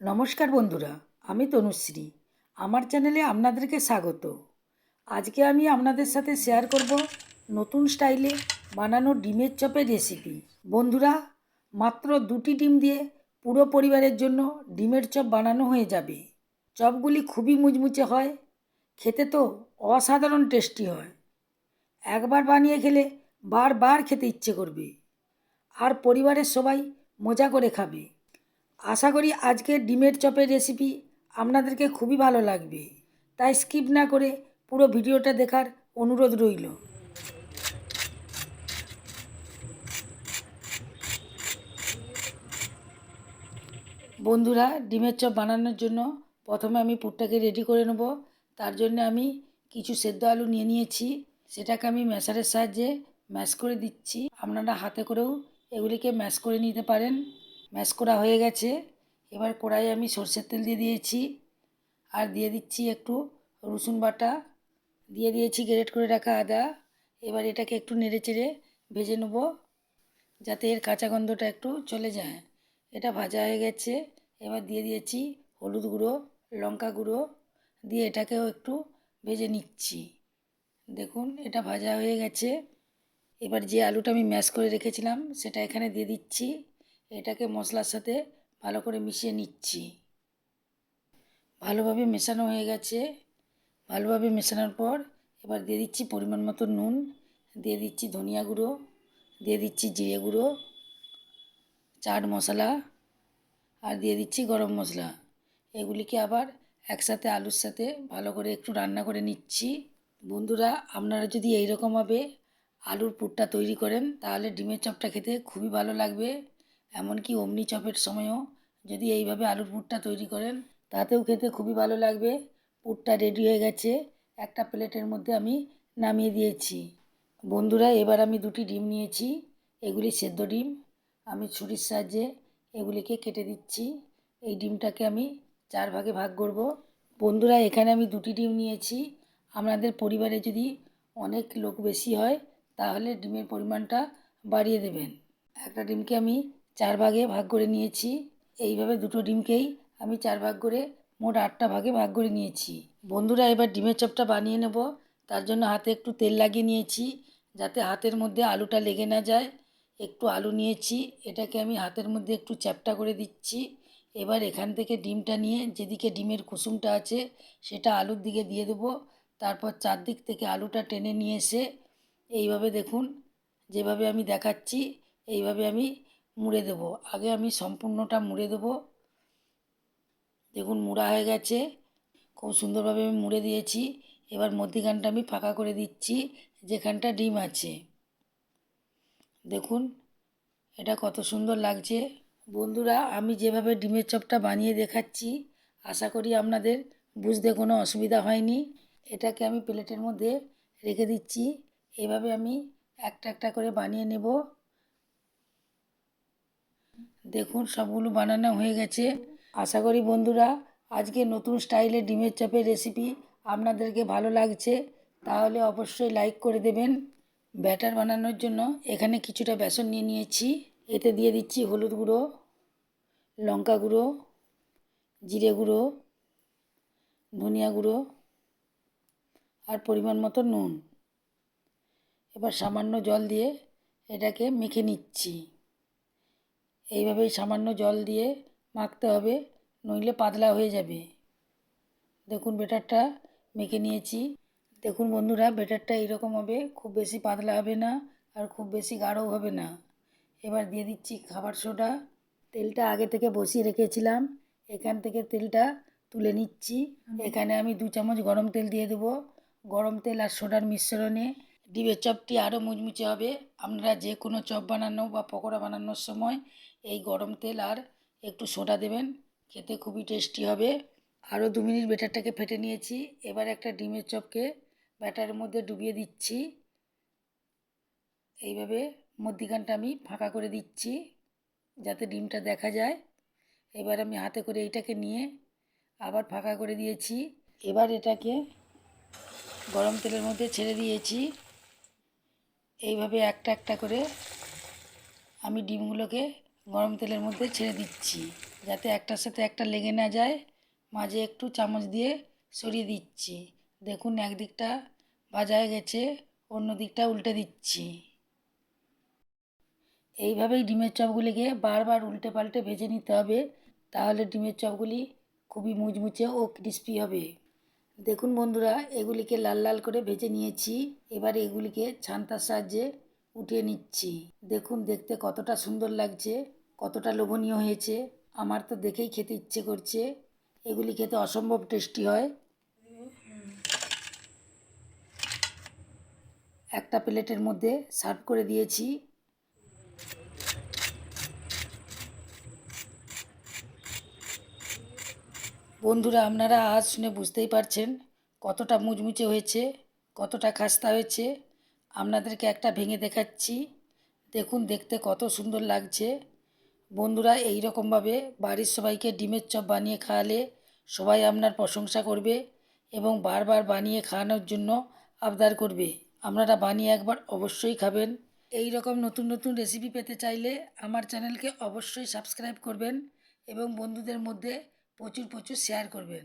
নমস্কার বন্ধুরা, আমি তনুশ্রী। আমার চ্যানেলে আপনাদেরকে স্বাগত। আজকে আমি আপনাদের সাথে শেয়ার করব নতুন স্টাইলে বানানো ডিমের চপের রেসিপি। বন্ধুরা, মাত্র দুটি ডিম দিয়ে পুরো পরিবারের জন্য ডিমের চপ বানানো হয়ে যাবে। চপগুলি খুবই মুচমুচে হয়, খেতে তো অসাধারণ টেস্টি হয়। একবার বানিয়ে খেলে বারবার খেতে ইচ্ছে করবে, আর পরিবারের সবাই মজা করে খাবে। আশা করি আজকের ডিমের চপের রেসিপি আপনাদেরকে খুবই ভালো লাগবে। তাই স্কিপ না করে পুরো ভিডিওটা দেখার অনুরোধ রইল। বন্ধুরা, ডিমের চপ বানানোর জন্য প্রথমে আমি পুরটাকে রেডি করে নেব। তার জন্য আমি কিছু সেদ্ধ আলু নিয়ে নিয়েছি। সেটাকে আমি ম্যাশারের সাহায্যে ম্যাশ করে দিচ্ছি। আপনারা হাতে করেও এগুলিকে ম্যাশ করে নিতে পারেন। ম্যাশ করা হয়ে গেছে। এবার কড়াইয়ে আমি সর্ষের তেল দিয়ে দিয়েছি। আর দিয়ে দিচ্ছি একটু রসুন বাটা। দিয়ে দিয়েছি গ্রেট করে রাখা আদা। এবার এটাকে একটু নেড়ে চেড়ে ভেজে নেব যাতে এর কাঁচা গন্ধটা একটু চলে যায়। এটা ভাজা হয়ে গেছে। এবার দিয়ে দিয়েছি হলুদ গুঁড়ো, লঙ্কা গুঁড়ো। দিয়ে এটাকেও একটু ভেজে নিচ্ছি। দেখুন, এটা ভাজা হয়ে গেছে। এবার যে আলুটা আমি ম্যাশ করে রেখেছিলাম, সেটা এখানে দিয়ে দিচ্ছি। এটাকে মশলার সাথে ভালো করে মিশিয়ে নিচ্ছি। ভালোভাবে মেশানো হয়ে গেছে। ভালোভাবে মেশানোর পর এবার দিয়ে দিচ্ছি পরিমাণ মতো নুন, দিয়ে দিচ্ছি ধনিয়া গুঁড়ো, দিয়ে দিচ্ছি জিরে গুঁড়ো, চাট মশলা আর দিয়ে দিচ্ছি গরম মশলা। এগুলিকে আবার একসাথে আলুর সাথে ভালো করে একটু রান্না করে নিচ্ছি। বন্ধুরা, আপনারা যদি এইরকমভাবে আলুর পুরটা তৈরি করেন, তাহলে ডিমের চপটা খেতে খুবই ভালো লাগবে। এমনকি অমনি চপের সময়ও যদি এইভাবে আলুর পুরটা তৈরি করেন, তাতেও খেতে খুবই ভালো লাগবে। পুরটা রেডি হয়ে গেছে। একটা প্লেটের মধ্যে আমি নামিয়ে দিয়েছি। বন্ধুরা, এবার আমি দুটি ডিম নিয়েছি। এগুলি সেদ্ধ ডিম। আমি ছুরির সাহায্যে এগুলিকে কেটে দিচ্ছি। এই ডিমটাকে আমি চার ভাগে ভাগ করব। বন্ধুরা, এখানে আমি দুটি ডিম নিয়েছি। আপনাদের পরিবারে যদি অনেক লোক বেশি হয়, তাহলে ডিমের পরিমাণটা বাড়িয়ে দেবেন। একটা ডিমকে আমি চার ভাগে ভাগ করে নিয়েছি। এইভাবে দুটো ডিমকেই আমি চার ভাগ করে মোট আটটা ভাগে ভাগ করে নিয়েছি। বন্ধুরা, এবার ডিমের চপটা বানিয়ে নেব। তার জন্য হাতে একটু তেল লাগিয়ে নিয়েছি যাতে হাতের মধ্যে আলুটা লেগে না যায়। একটু আলু নিয়েছি, এটাকে আমি হাতের মধ্যে একটু চ্যাপটা করে দিচ্ছি। এবার এখান থেকে ডিমটা নিয়ে যেদিকে ডিমের কুসুমটা আছে সেটা আলুর দিকে দিয়ে দেবো। তারপর চারদিক থেকে আলুটা টেনে নিয়ে এসে এইভাবে দেখুন, যেভাবে আমি দেখাচ্ছি, এইভাবে আমি মুড়ে দেব। আগে আমি সম্পূর্ণটা মুড়ে দেব। দেখুন, মুড়া হয়ে গেছে। খুব সুন্দরভাবে আমি মুড়ে দিয়েছি। এবার মধ্যিখানটা আমি ফাঁকা করে দিচ্ছি, যেখানটা ডিম আছে। দেখুন, এটা কত সুন্দর লাগছে। বন্ধুরা, আমি যেভাবে ডিমের চপটা বানিয়ে দেখাচ্ছি, আশা করি আপনাদের বুঝতে কোনো অসুবিধা হয়নি। এটাকে আমি প্লেটের মধ্যে রেখে দিচ্ছি। এভাবে আমি একটা একটা করে বানিয়ে নেব। দেখুন, সবগুলো বানানো হয়ে গেছে। আশা করি বন্ধুরা, আজকে নতুন স্টাইলে ডিমের চপের রেসিপি আপনাদেরকে ভালো লাগছে, তাহলে অবশ্যই লাইক করে দেবেন। ব্যাটার বানানোর জন্য এখানে কিছুটা বেসন নিয়ে নিয়েছি। এতে দিয়ে দিচ্ছি হলুদ গুঁড়ো, লঙ্কা গুঁড়ো, জিরে গুঁড়ো, ধনিয়া গুঁড়ো আর পরিমাণ মতো নুন। এবার সামান্য জল দিয়ে এটাকে মেখে নিচ্ছি। এইভাবেই সামান্য জল দিয়ে মাখতে হবে, নইলে পাতলা হয়ে যাবে। দেখুন বেটারটা মেখে নিয়েছি। দেখুন বন্ধুরা, বেটারটা এইরকম হবে, খুব বেশি পাতলা হবে না আর খুব বেশি গাঢ়ও হবে না। এবার দিয়ে দিচ্ছি খাবার সোডা। তেলটা আগে থেকে বসিয়ে রেখেছিলাম, এখান থেকে তেলটা তুলে নিচ্ছি। এখানে আমি দু চামচ গরম তেল দিয়ে দেবো। গরম তেল আর সোডার মিশ্রণে ডিমের চপটি আরও মুচমুচে হবে। আপনারা যে কোনো চপ বানানো বা পকোড়া বানানোর সময় এই গরম তেল আর একটু সোডা দেবেন, খেতে খুবই টেস্টি হবে। আরও দু মিনিট ব্যাটারটাকে ফেটে নিয়েছি, এবার একটা ডিমের চপকে ব্যাটারের মধ্যে ডুবিয়ে দিচ্ছি। এইভাবে মধ্যিখানটা আমি ফাঁকা করে দিচ্ছি, যাতে ডিমটা দেখা যায়। এবার আমি হাতে করে এইটাকে নিয়ে আবার ফাঁকা করে দিয়েছি। এবার এটাকে গরম তেলের মধ্যে ছেড়ে দিয়েছি। এইভাবে একটা একটা করে আমি ডিমগুলোকে গরম তেলের মধ্যে ছেড়ে দিচ্ছি, যাতে একটার সাথে একটা লেগে না যায়। মাঝে একটু চামচ দিয়ে সরিয়ে দিচ্ছি। দেখুন, একদিকটা ভাজা হয়ে গেছে অন্য দিকটা উল্টে দিচ্ছি। এইভাবেই ডিমের চপগুলিকে বারবার উল্টে পাল্টে ভেজে নিতে হবে, তাহলে ডিমের চপগুলি খুবই মুচমুচে ও ক্রিস্পি হবে। দেখুন বন্ধুরা, এগুলিকে লাল লাল করে ভেজে নিয়েছি, এবার এগুলিকে ছান্তার সাহায্যে উঠিয়ে নিচ্ছি। দেখুন, দেখতে কতটা সুন্দর লাগছে। কতটা লোভনীয় হয়েছে, আমার তো দেখেই খেতে ইচ্ছে করছে। এগুলি খেতে অসম্ভব টেস্টি হয়। একটা প্লেটের মধ্যে সার্ভ করে দিয়েছি। বন্ধুরা, আপনারা আজ শুনে বুঝতেই পারছেন কতটা মুচমুচে হয়েছে, কতটা খাস্তা হয়েছে। আপনাদেরকে একটা ভেঙে দেখাচ্ছি। দেখুন, দেখতে কত সুন্দর লাগছে। বন্ধুরা এই রকমভাবে বাড়ির সবাইকে ডিমের চপ বানিয়ে খাওয়ালে সবাই আপনার প্রশংসা করবে এবং বারবার বানিয়ে খাওয়ানোর জন্য আবদার করবে। আপনারা বানিয়ে একবার অবশ্যই খাবেন। এই রকম নতুন নতুন রেসিপি পেতে চাইলে আমার চ্যানেলকে অবশ্যই সাবস্ক্রাইব করবেন এবং বন্ধুদের মধ্যে প্রচুর প্রচুর শেয়ার করবেন।